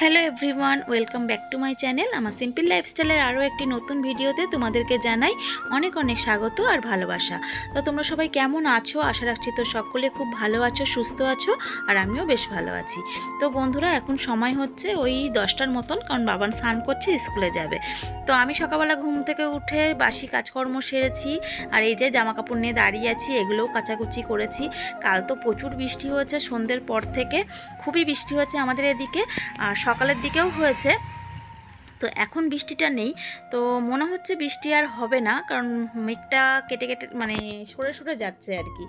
Hello everyone welcome back to my channel আমার simple লাইফস্টাইলের আরও একটি নতুন ভিডিওতে তোমাদেরকে জানাই অনেক অনেক স্বাগত আর ভালোবাসা। তো তোমরা সবাই কেমন আছো? আশা রাখছি তো সকলে খুব ভালো আছো, সুস্থ আছো, আর আমিও বেশ ভালো আছি। তো বন্ধুরা, এখন সময় হচ্ছে ওই দশটার মতন, কারণ বাবান স্নান করছে, স্কুলে যাবে। তো আমি সকালবেলা ঘুম থেকে উঠে বাসি কাজকর্ম সেরেছি, আর এই যে জামা কাপড় নিয়ে দাঁড়িয়ে আছি, এগুলোও কাচাকুচি করেছি। কাল তো প্রচুর বৃষ্টি হয়েছে সন্ধ্যের পর থেকে, খুবই বৃষ্টি হচ্ছে আমাদের এদিকে, আর সকালের দিকেও হয়েছে। তো এখন বৃষ্টিটা নেই। তো মনে হচ্ছে বৃষ্টি আর হবে না, কারণ মেঘটা কেটে কেটে মানে সরে সরে যাচ্ছে আর কি।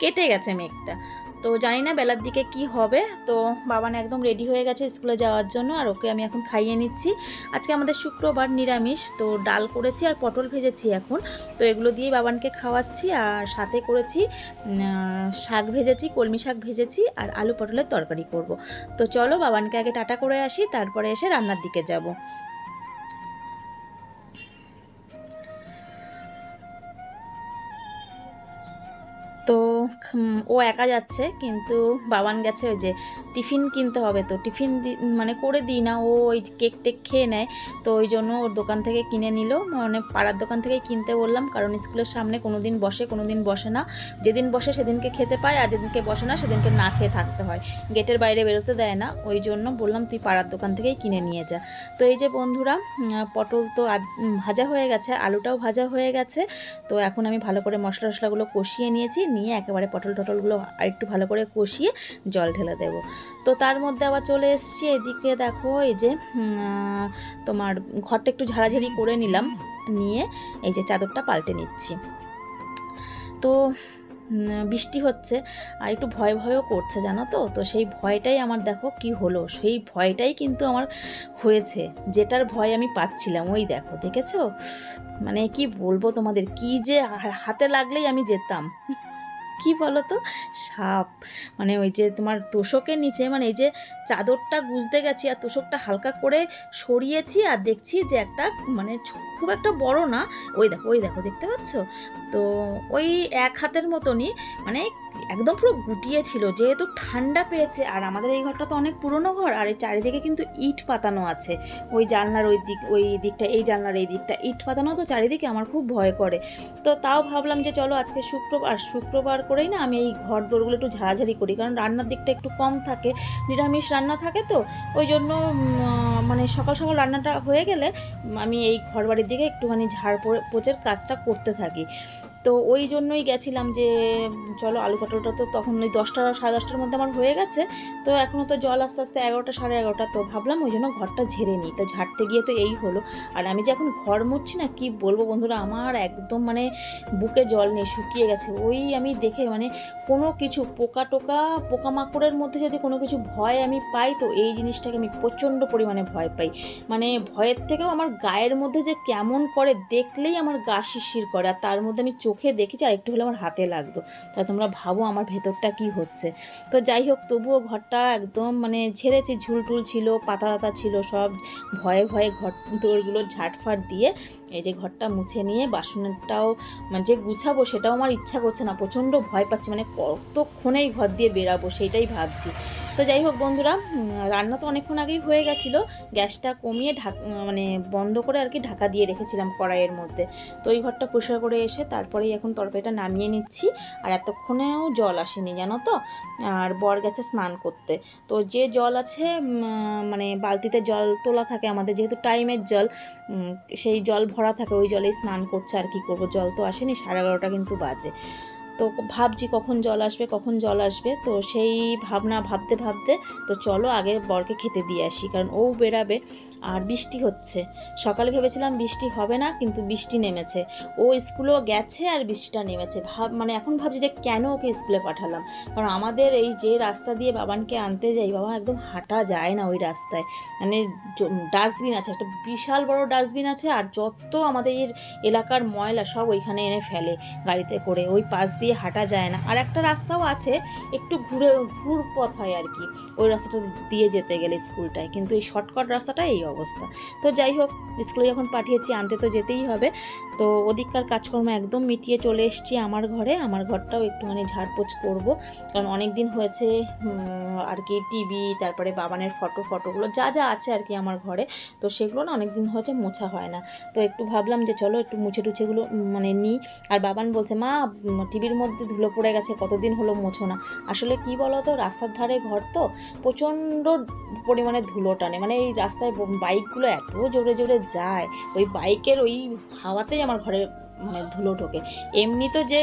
কেটে গেছে মেঘটা। তো জানি না বেলার দিকে কি হবে। তো বাবান একদম রেডি হয়ে গেছে স্কুলে যাওয়ার জন্য আর ওকে আমি এখন খাইয়ে নিচ্ছি। আজকে আমাদের শুক্রবার নিরামিষ, তো ডাল করেছি আর পটল ভেজেছি এখন। তো এগুলো দিয়েই বাবানকে খাওয়াচ্ছি আর সাথে করেছি শাক ভেজেছি, কলমি শাক ভেজেছি আর আলু পটলের তরকারি করব। তো চলো বাবানকে আগে টাটা করে আসি, তারপরে এসে রান্নার দিকে যাব। ও একা যাচ্ছে, কিন্তু বাবান গেছে ওই যে টিফিন কিনতে হবে তো। টিফিন মানে করে দিই না, ও ওই কেক টেক খেয়ে নেয়, তো ওই জন্য ওর দোকান থেকে কিনে নিল। মানে পাড়ার দোকান থেকে কিনতে বললাম, কারণ স্কুলের সামনে কোনো দিন বসে কোনো দিন বসে না। যেদিন বসে সেদিনকে খেতে পায়, আর যেদিনকে বসে না সেদিনকে না খেয়ে থাকতে হয়। গেটের বাইরে বেরোতে দেয় না, ওই জন্য বললাম তুই পাড়ার দোকান থেকেই কিনে নিয়ে যা। তো এই যে বন্ধুরা পটল তো ভাজা হয়ে গেছে, আলুটাও ভাজা হয়ে গেছে। তো এখন আমি ভালো করে মশলা টশলাগুলো কষিয়ে নিয়েছি, নিয়ে একেবারে পটল টটলগুলো আরেকটু ভালো করে কষিয়ে জল ঢেলে দেব। তো তার মধ্যে আবার চলে এসছি, এদিকে দেখো এই যে তোমার ঘরটা একটু ঝাড়াঝাড়ি করে নিলাম, নিয়ে এই যে চাদরটা পাল্টে নিচ্ছি। তো বৃষ্টি হচ্ছে আর একটু ভয় ভয়ও করছে, জানো তো? তো সেই ভয়টাই আমার দেখো কি হলো? সেই ভয়টাই কিন্তু আমার হয়েছে, যেটার ভয় আমি পাচ্ছিলাম, ওই দেখো, দেখেছ? মানে কি বলব তোমাদের, কি যে হাতে লাগলেই আমি যেতাম। কি বলো তো সাপ। মানে ওই যে তোমার তোষকের নিচে মানে এই যে চাদরটা গুজতে গেছি আর তোষকটা হালকা করে সরিয়েছি আর দেখছি যে একটা মানে খুব একটা বড় না। ওই দেখো ওই দেখো, দেখতে পাচ্ছ? তো ওই এক হাতের মতনই মানে একদম পুরো গুটিয়ে ছিল, যেহেতু ঠান্ডা পেয়েছে। আর আমাদের এই ঘরটা তো অনেক পুরনো ঘর, আর এই চারিদিকে কিন্তু ইট পাতানো আছে। ওই জানলার ওই দিক, ওই দিকটা, এই জানলার এই দিকটা, ইট পাতানো তো চারিদিকে আমার খুব ভয় করে। তো তাও ভাবলাম যে চলো আজকে শুক্রবার শুক্রবার করেই না আমি এই ঘর দোরগুলো একটু ঝাড়াঝাড়ি করি। কারণ রান্নার দিকটা একটু কম থাকে, নিরামিষ রান্না থাকে তো, ওই জন্য মানে সকাল সকাল রান্নাটা হয়ে গেলে আমি এই ঘর বাড়ির দিকে একটুখানি ঝাড় পোচের কাজটা করতে থাকি। তো ওই জন্যই গেছিলাম যে, চলো আলু পটলটা তো তখন ওই দশটা, সাড়ে দশটার মধ্যে আমার হয়ে গেছে। তো এখনও তো জল আস্তে আস্তে এগারোটা, সাড়ে এগারোটা, তো ভাবলাম ওই জন্য ঘরটা ঝেড়ে নিই। তো ঝাড়তে গিয়ে তো এই হলো। আর আমি যে এখন ঘর মুছছি না, কি বলব বন্ধুরা, আমার একদম মানে বুকে জল নেই, শুকিয়ে গেছে। ওই আমি দেখে মানে কোনো কিছু পোকা টোকা, পোকামাকড়ের মধ্যে যদি কোনো কিছু ভয় আমি পাই, তো এই জিনিসটাকে আমি প্রচণ্ড পরিমাণে ভয় পাই। মানে ভয়ের থেকেও আমার গায়ের মধ্যে যে কেমন করে দেখলেই আমার গা শিরশির করে, আর তার মধ্যে আমি চোখে দেখেছি আর একটু হলে আমার হাতে লাগতো তা তোমরা ভাবো আমার ভেতরটা কি হচ্ছে। তো যাই হোক, তবুও ঘরটা একদম মানে ঝেড়েছি, ঝুলটুল ছিল, পাতা পাতা ছিল, সব ভয়ে ভয়ে ঘর দৌড়গুলো ঝাটফাট দিয়ে এই যে ঘরটা মুছে নিয়ে বাসনটাও মানে যে গুছাবো সেটাও আমার ইচ্ছা করছে না, প্রচণ্ড ভয় পাচ্ছি মানে কতক্ষণেই ঘর দিয়ে বেরাবো সেইটাই ভাবছি। তো যাই হোক বন্ধুরা রান্না তো অনেকক্ষণ আগেই হয়ে গেছিল গ্যাসটা কমিয়ে ঢাক মানে বন্ধ করে আর কি ঢাকা দিয়ে রেখেছিলাম কড়াইয়ের মধ্যে। তো ওই ঘরটা পরিষ্কার করে এসে তারপরেই এখন তরকারিটা নামিয়ে নিচ্ছি। আর এতক্ষণেও জল আসেনি, জানো তো? আর বর গেছে স্নান করতে। তো যে জল আছে মানে বালতিতে জল তোলা থাকে আমাদের, যেহেতু টাইমের জল সেই জল ভরা থাকে, ওই জলেই স্নান করছে আর কি করব। জল তো আসেনি, সাড়ে এগারোটা কিন্তু বাজে। তো ভাবছি কখন জল আসবে, কখন জল আসবে। তো সেই ভাবনা ভাবতে ভাবতে তো চলো আগে বরকে খেতে দিয়ে আসি, কারণ ও বেরাবে আর বৃষ্টি হচ্ছে। সকালে ভেবেছিলাম বৃষ্টি হবে না, কিন্তু বৃষ্টি নেমেছে। ও স্কুলেও গেছে আর বৃষ্টিটা নেমেছে। ভাব মানে এখন ভাবছি যে কেন ওকে স্কুলে পাঠালাম? কারণ আমাদের এই যে রাস্তা দিয়ে বাবানকে আনতে যাই, বাবা একদম হাঁটা যায় না ওই রাস্তায়। মানে ডাস্টবিন আছে, একটা বিশাল বড় ডাস্টবিন আছে, আর যত আমাদের এলাকার ময়লা সব ওইখানে এনে ফেলে গাড়িতে করে। ওই পাশ দিয়ে দিয়ে হাঁটা যায় না। আর একটা রাস্তাও আছে, একটু ঘুরে, ঘুর পথ হয় আর কি। ওই রাস্তাটা দিয়ে যেতে গেলে স্কুলটায়। কিন্তু এই শর্টকাট রাস্তাটা এই অবস্থা। তো যাই হোক, স্কুলে যখন পাঠিয়েছি, আনতে তো যেতেই হবে। তো ওদিককার কাজকর্ম একদম মিটিয়ে চলে এসেছি আমার ঘরে। আমার ঘরটাও একটুখানি ঝাড়পোছ করব। কারণ অনেক দিন হয়েছে আর কি টিভি তারপরে বাবানের ফটো ফটোগুলো যা যা আছে আর কি আমার ঘরে। তো সেগুলো না অনেক দিন হয়েছে মোছা হয় না। তো একটু ভাবলাম যে চলো একটু মুছে টুছেগুলো মানে নিই। আর বাবান বলছে, মা টিভির মধ্যে ধুলো পড়ে গেছে, কতদিন হলো মোছো না? আসলে কি বলো তো রাস্তার ধারে ঘর তো প্রচণ্ড পরিমাণে ধুলো টানে। মানে এই রাস্তায় বাইকগুলো এত জোরে জোরে যায়। ওই বাইকের ওই হাওয়াতেই আমার ঘরে মানে ধুলো ঢোকে। এমনি তো যে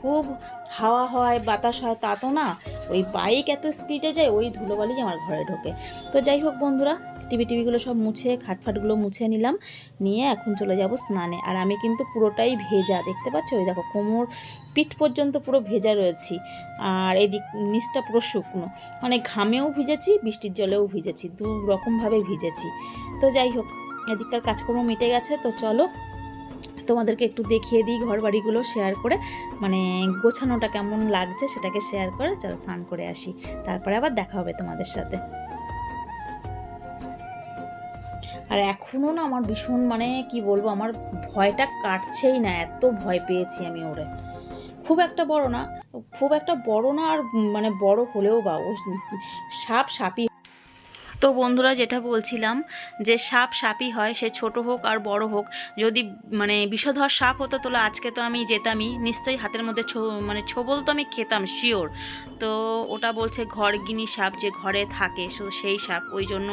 খুব হাওয়া হয়, বাতাস হয়, তা তো না। ওই বাইক এত স্পিডে যায়, ওই ধুলোবালি আমার ঘরে ঢোকে। তো যাই হোক বন্ধুরা টিভি টিভিগুলো সব মুছে খাটফাটগুলো মুছে নিলাম। নিয়ে এখন চলে যাব স্নানে। আর আমি কিন্তু পুরোটাই ভেজা, দেখতে পাচ্ছ? ওই দেখো, কোমর, পিঠ পর্যন্ত পুরো ভেজা রয়েছি। আর এদিক, নিচটা পুরো শুকনো। মানে ঘামেও ভিজেছি, বৃষ্টির জলেও ভিজেছি, দু রকমভাবে ভিজেছি। তো যাই হোক, এদিককার কাজকর্ম মিটে গেছে, তো চলো তোমাদেরকে একটু দেখিয়ে দিই ঘর বাড়িগুলো শেয়ার করে। মানে গোছানোটা কেমন লাগছে সেটাকে শেয়ার করে, চলো স্নান করে আসি। তারপরে আবার দেখা হবে তোমাদের সাথে। আর এখনও না আমার ভীষণ মানে কি বলব, আমার ভয়টা কাটছেই না, এত ভয় পেয়েছি আমি ওরে। খুব একটা বড় না, খুব একটা বড় না আর মানে বড় হলেও বা ও সাপ সাপই তো বন্ধুরা যেটা বলছিলাম যে সাপ সাপই হয়, সে ছোট হোক আর বড় হোক, যদি মানে বিষধর সাপ হতো তাহলে আজকে তো আমি যেতামই। নিশ্চয়ই হাতের মধ্যে মানে ছোবল তো আমি খেতাম শিওর তো ওটা বলছে ঘরগিনি সাপ যে ঘরে থাকে, সো সেই সাপ। ওই জন্য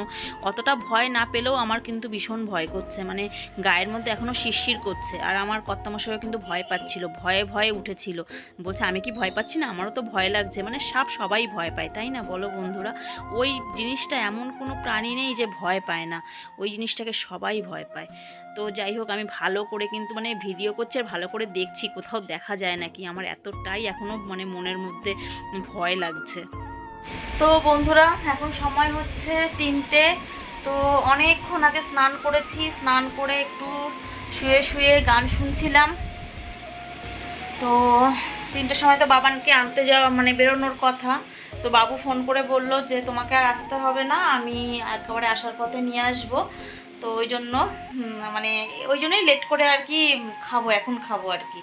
অতটা ভয় না পেলেও আমার কিন্তু ভীষণ ভয় করছে। মানে গায়ের মধ্যে এখনও শিরশির করছে। আর আমার কর্তামশাইও কিন্তু ভয় পাচ্ছিল, ভয়ে ভয়ে উঠেছিল। বলছে, আমি কি ভয় পাচ্ছি না? আমারও তো ভয় লাগছে। মানে সাপ সবাই ভয় পায়, তাই না? বলো বন্ধুরা, ওই জিনিসটা এমন কোনো প্রাণী নেই যে ভয় পায় না। ওই জিনিসটাকে সবাই ভয় পায়। তো যাই হোক, আমি ভালো করে কিন্তু মানে ভিডিও করছি আর ভালো করে দেখছি, কোথাও দেখা যায় নাকি? আমার এতটাই এখনও মানে মনের মধ্যে ভয় লাগছে। তো বন্ধুরা, এখন সময় হচ্ছে তিনটে। তো অনেকক্ষণ আগে স্নান করেছি। স্নান করে একটু শুয়ে শুয়ে গান শুনছিলাম। তো তিনটের সময় তো বাবানকে আনতে যাওয়া মানে বেরোনোর কথা। তো বাবু ফোন করে বলল যে, তোমাকে আর আসতে হবে না, আমি একেবারে আসার পথে নিয়ে আসব। তো ওই জন্য মানে ওই জন্যই লেট করে আর কি খাব, এখন খাব আর কি।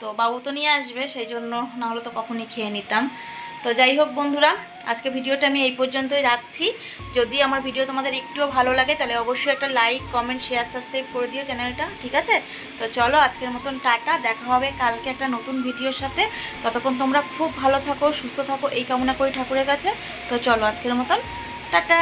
তো বাবু তো নিয়ে আসবে, সেই জন্য নাহলে তো কখনই খেয়ে নিতাম। তো যাই হোক বন্ধুরা, আজকে ভিডিওটা আমি এই পর্যন্তই রাখছি। যদি আমার ভিডিও তোমাদের একটুও ভালো লাগে, তাহলে অবশ্যই একটা লাইক কমেন্ট শেয়ার সাবস্ক্রাইব করে দিও চ্যানেলটা, ঠিক আছে? তো চলো, আজকের মতন টাটা, দেখা হবে কালকে একটা নতুন ভিডিওর সাথে। ততক্ষণ তোমরা খুব ভালো থাকো, সুস্থ থাকো, এই কামনা করি ঠাকুরের কাছে। তো চলো, আজকের মতন, টাটা!